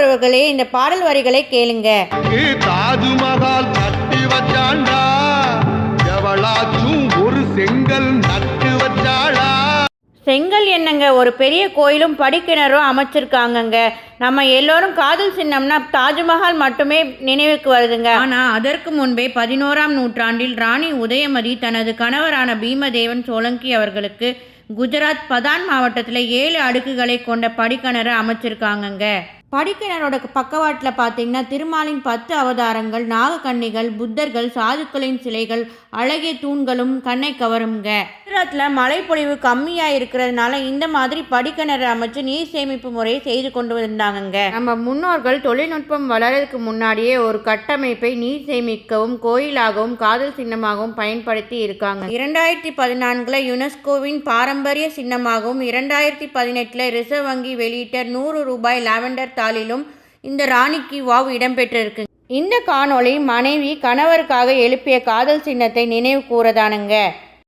உறவுகளே இந்த பாடல் வரிகளை கேளுங்க. தாஜ்மஹால் கட்டி வச்சாண்டா எவளாச்சும் ஒரு செங்கல் நட்டு வச்சாளா? செங்கல் என்னங்க? ஒரு பெரிய கோயிலும் படிக்கிணறும் அமைச்சிருக்காங்கங்க. நம்ம எல்லோரும் காதல் சின்னம்னா தாஜ்மஹால் மட்டுமே நினைவுக்கு வருதுங்க. ஆனால் அதற்கு முன்பே பதினோராம் நூற்றாண்டில் ராணி உதயமதி தனது கணவரான பீமதேவன் சோலங்கி அவர்களுக்கு குஜராத் பதான் மாவட்டத்தில் ஏழு அடுக்குகளை கொண்ட படிக்கிணறு அமைச்சிருக்காங்கங்க. படிக்கிணரோட பக்கவாட்டில் பார்த்தீங்கன்னா திருமாலின் பத்து அவதாரங்கள் நாகக்கன்னிகள் புத்தர்கள் சாதுக்களின் சிலைகள் அழகிய தூண்களும் கண்ணை கவருங்க குஜராத்தில் மழைப்பொழிவு கம்மியாக இருக்கிறதுனால இந்த மாதிரி படிக்கிணறு அமைச்சு நீர் சேமிப்பு முறையை செய்து கொண்டு வந்தாங்கங்க நம்ம முன்னோர்கள் தொழில்நுட்பம் வளரதுக்கு முன்னாடியே ஒரு கட்டமைப்பை நீர் சேமிக்கவும் கோயிலாகவும் காதல் சின்னமாகவும் பயன்படுத்தி இருக்காங்க. இரண்டாயிரத்தி பதினான்கில் யுனெஸ்கோவின் பாரம்பரிய சின்னமாகவும் இரண்டாயிரத்தி பதினெட்டில் ரிசர்வ் வங்கி வெளியிட்ட நூறு ரூபாய் லாவெண்டர் தாளிலும் இந்த ராணிக்கு வாவ் இடம்பெற்றிருக்கு. இந்த காணொளி மனைவி கணவருக்காக எழுப்பிய காதல் சின்னத்தை நினைவு கூறதானுங்க.